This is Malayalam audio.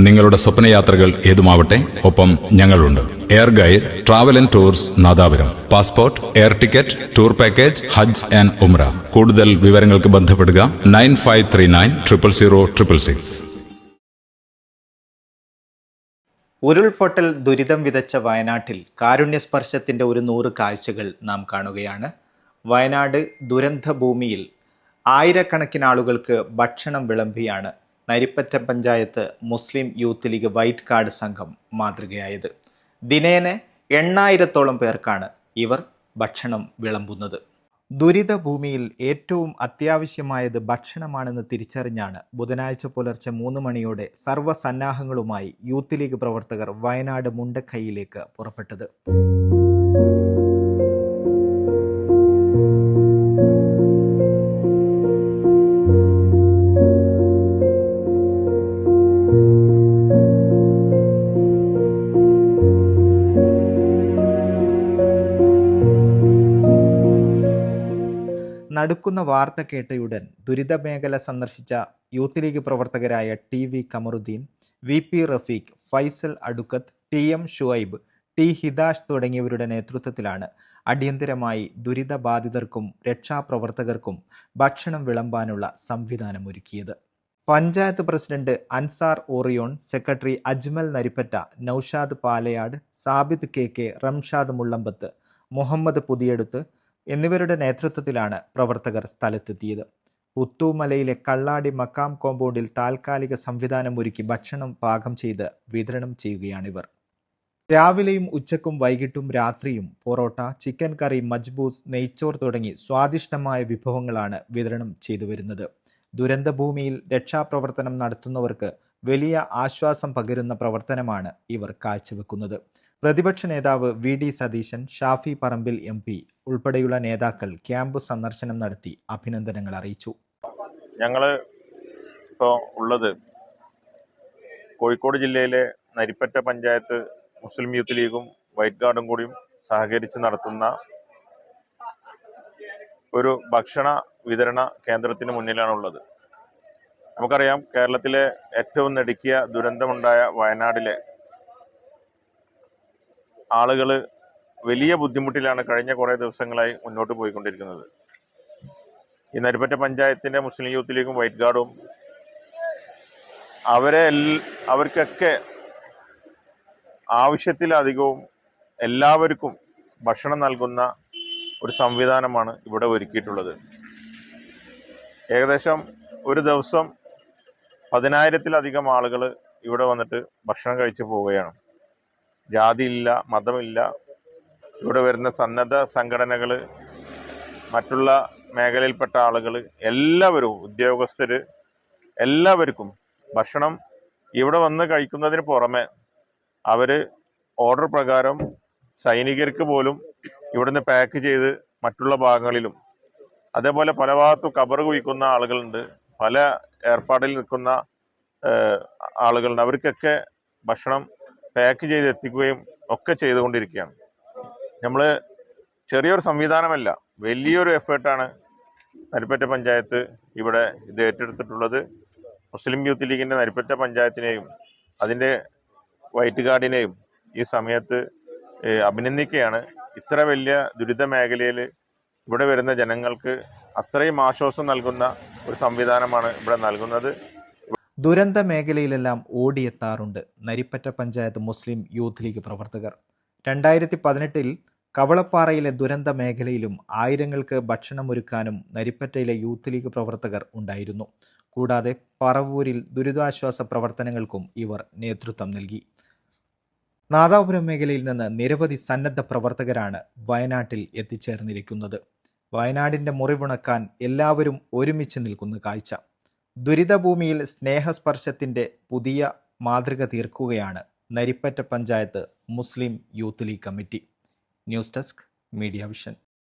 നിങ്ങളുടെ സ്വപ്നയാത്രകൾ ഏതുമാവട്ടെ ഒപ്പം ഞങ്ങളുണ്ട്. Air guide travel and tours Nadapuram. Passport air ticket tour package Hajj and Umrah കൂടുതൽ വിവരങ്ങൾക്ക് ബന്ധപ്പെടുക nine five three nine triple zero triple six. ഉരുൾപൊട്ടൽ ദുരിതം വിതച്ച വയനാട്ടിൽ കാരുണ്യസ്പർശത്തിന്റെ ഒരു നൂറ് കാഴ്ചകൾ നാം കാണുകയാണ്. വയനാട് ദുരന്ത ഭൂമിയിൽ ആയിരക്കണക്കിന് ആളുകൾക്ക് ഭക്ഷണം വിളമ്പിയാണ് Naripatta panchayat Muslim Youth League white guard സംഘം മാതൃകയായത്. ദിനേന എണ്ണായിരത്തോളം പേർക്കാണ് ഇവർ ഭക്ഷണം വിളമ്പുന്നത്. ദുരിത ഭൂമിയിൽ ഏറ്റവും അത്യാവശ്യമായത് ഭക്ഷണമാണെന്ന് തിരിച്ചറിഞ്ഞാണ് ബുധനാഴ്ച പുലർച്ചെ മൂന്ന് മണിയോടെ സർവസന്നാഹങ്ങളുമായി യൂത്ത് ലീഗ് പ്രവർത്തകർ വയനാട് മുണ്ടക്കൈയിലേക്ക് പുറപ്പെട്ടത്. നടുക്കുന്ന വാർത്ത കേട്ടയുടൻ ദുരിതമേഖല സന്ദർശിച്ച യൂത്ത് ലീഗ് പ്രവർത്തകരായ T V Kamaruddin V P Rafeeq Faisal Adukkath T M Shuaib T Hidash തുടങ്ങിയവരുടെ നേതൃത്വത്തിലാണ് അടിയന്തരമായി ദുരിതബാധിതർക്കും രക്ഷാപ്രവർത്തകർക്കും ഭക്ഷണം വിളമ്പാനുള്ള സംവിധാനം ഒരുക്കിയത് panchayat president Ansar Orion secretary Ajmal Naripatta Noushad Palayad Sabid K K Ramshad Mullambath Muhammad Puthiyeduth എന്നിവരുടെ നേതൃത്വത്തിലാണ് പ്രവർത്തകർ സ്ഥലത്തെത്തിയത്. പുത്തൂമലയിലെ കള്ളാടി മക്കാം കോമ്പൗണ്ടിൽ താൽക്കാലിക സംവിധാനം ഒരുക്കി ഭക്ഷണം പാകം ചെയ്ത് വിതരണം ചെയ്യുകയാണിവർ. രാവിലെയും ഉച്ചക്കും വൈകിട്ടും രാത്രിയും പൊറോട്ട ചിക്കൻ കറി മജ്ബൂസ് നെയ്ച്ചോർ തുടങ്ങി സ്വാദിഷ്ടമായ വിഭവങ്ങളാണ് വിതരണം ചെയ്തു വരുന്നത് ദുരന്തഭൂമിയിൽ രക്ഷാപ്രവർത്തനം നടത്തുന്നവർക്ക് വലിയ ആശ്വാസം പകരുന്ന പ്രവർത്തനമാണ് ഇവർ കാഴ്ചവെക്കുന്നത്. പ്രതിപക്ഷ നേതാവ് V. D. Satheesan Shafi Parambil M. P. ഉൾപ്പെടെയുള്ള നേതാക്കൾ ക്യാമ്പ് സന്ദർശനം നടത്തി അഭിനന്ദനങ്ങൾ അറിയിച്ചു. ഞങ്ങൾ ഇപ്പോൾ ഉള്ളത് കോഴിക്കോട് ജില്ലയിലെ നരിപ്പറ്റ പഞ്ചായത്ത് മുസ്ലിം യൂത്ത് ലീഗും വൈറ്റ് ഗാർഡും കൂടിയും സഹകരിച്ച് നടത്തുന്ന ഒരു ഭക്ഷണ വിതരണ കേന്ദ്രത്തിന് മുന്നിലാണുള്ളത്. നമുക്കറിയാം കേരളത്തിലെ ഏറ്റവും നെടുക്കിയ ദുരന്തമുണ്ടായ വയനാടിലെ ആളുകൾ വലിയ ബുദ്ധിമുട്ടിലാണ് കഴിഞ്ഞ കുറേ ദിവസങ്ങളായി മുന്നോട്ട് പോയിക്കൊണ്ടിരിക്കുന്നത്. ഈ നരിപ്പറ്റ പഞ്ചായത്തിന്റെ മുസ്ലിം യൂത്ത് ലീഗും വൈറ്റ് ഗാർഡും അവരെ അവർക്കൊക്കെ ആവശ്യത്തിലധികവും എല്ലാവർക്കും ഭക്ഷണം നൽകുന്ന ഒരു സംവിധാനമാണ് ഇവിടെ ഒരുക്കിയിട്ടുള്ളത്. ഏകദേശം ഒരു ദിവസം പതിനായിരത്തിലധികം ആളുകൾ ഇവിടെ വന്നിട്ട് ഭക്ഷണം കഴിച്ചു പോവുകയാണ്. ജാതിയില്ല മതമില്ല. ഇവിടെ വരുന്ന സന്നദ്ധ സംഘടനകൾ മറ്റുള്ള മേഖലയിൽപ്പെട്ട ആളുകൾ എല്ലാവരും ഉദ്യോഗസ്ഥർ എല്ലാവർക്കും ഭക്ഷണം ഇവിടെ വന്ന് കഴിക്കുന്നതിന് പുറമെ അവർ ഓർഡർ പ്രകാരം സൈനികർക്ക് പോലും ഇവിടുന്ന് പാക്ക് ചെയ്ത് മറ്റുള്ള ഭാഗങ്ങളിലും അതേപോലെ പല ഭാഗത്തും കബർ കുഴിക്കുന്ന ആളുകളുണ്ട്. പല ഏർപ്പാടിൽ നിൽക്കുന്ന ആളുകളുണ്ട്. അവർക്കൊക്കെ ഭക്ഷണം പാക്ക് ചെയ്ത് എത്തിക്കുകയും ഒക്കെ ചെയ്തുകൊണ്ടിരിക്കുകയാണ്. നമ്മൾ ചെറിയൊരു സംവിധാനമല്ല വലിയൊരു എഫേർട്ടാണ് നരിപ്പറ്റ പഞ്ചായത്ത് ഇവിടെ ഇത് ഏറ്റെടുത്തിട്ടുള്ളത്. മുസ്ലിം യൂത്ത് ലീഗിന്റെ നരിപ്പറ്റ പഞ്ചായത്തിനെയും അതിന്റെ വൈറ്റ് ഗാർഡിനെയും ഈ സമയത്ത് അഭിനന്ദിക്കുകയാണ്. ഇത്ര വലിയ ദുരിത മേഖലയിൽ ഇവിടെ വരുന്ന ജനങ്ങൾക്ക് അത്രയും ആശ്വാസം നൽകുന്ന ഒരു സംവിധാനമാണ് ഇവിടെ നൽകുന്നത്. ദുരന്ത മേഖലയിലെല്ലാം ഓടിയെത്താറുണ്ട് നരിപ്പറ്റ പഞ്ചായത്ത് മുസ്ലിം യൂത്ത് ലീഗ് പ്രവർത്തകർ. രണ്ടായിരത്തി പതിനെട്ടിൽ കവളപ്പാറയിലെ ദുരന്ത മേഖലയിലും ആയിരങ്ങൾക്ക് ഭക്ഷണമൊരുക്കാനും നരിപ്പറ്റയിലെ യൂത്ത് ലീഗ് പ്രവർത്തകർ ഉണ്ടായിരുന്നു. കൂടാതെ പറവൂരിൽ ദുരിതാശ്വാസ പ്രവർത്തനങ്ങൾക്കും ഇവർ നേതൃത്വം നൽകി. നാദാപുരം മേഖലയിൽ നിന്ന് നിരവധി സന്നദ്ധ പ്രവർത്തകരാണ് വയനാട്ടിൽ എത്തിച്ചേർന്നിരിക്കുന്നത്. വയനാടിന്റെ മുറിവുണക്കാൻ എല്ലാവരും ഒരുമിച്ച് നിൽക്കുന്ന കാഴ്ച. ദുരിതഭൂമിയിൽ സ്നേഹസ്പർശത്തിന്റെ പുതിയ മാതൃക തീർക്കുകയാണ് Naripatta panchayat Muslim Youth League committee. News desk media vision.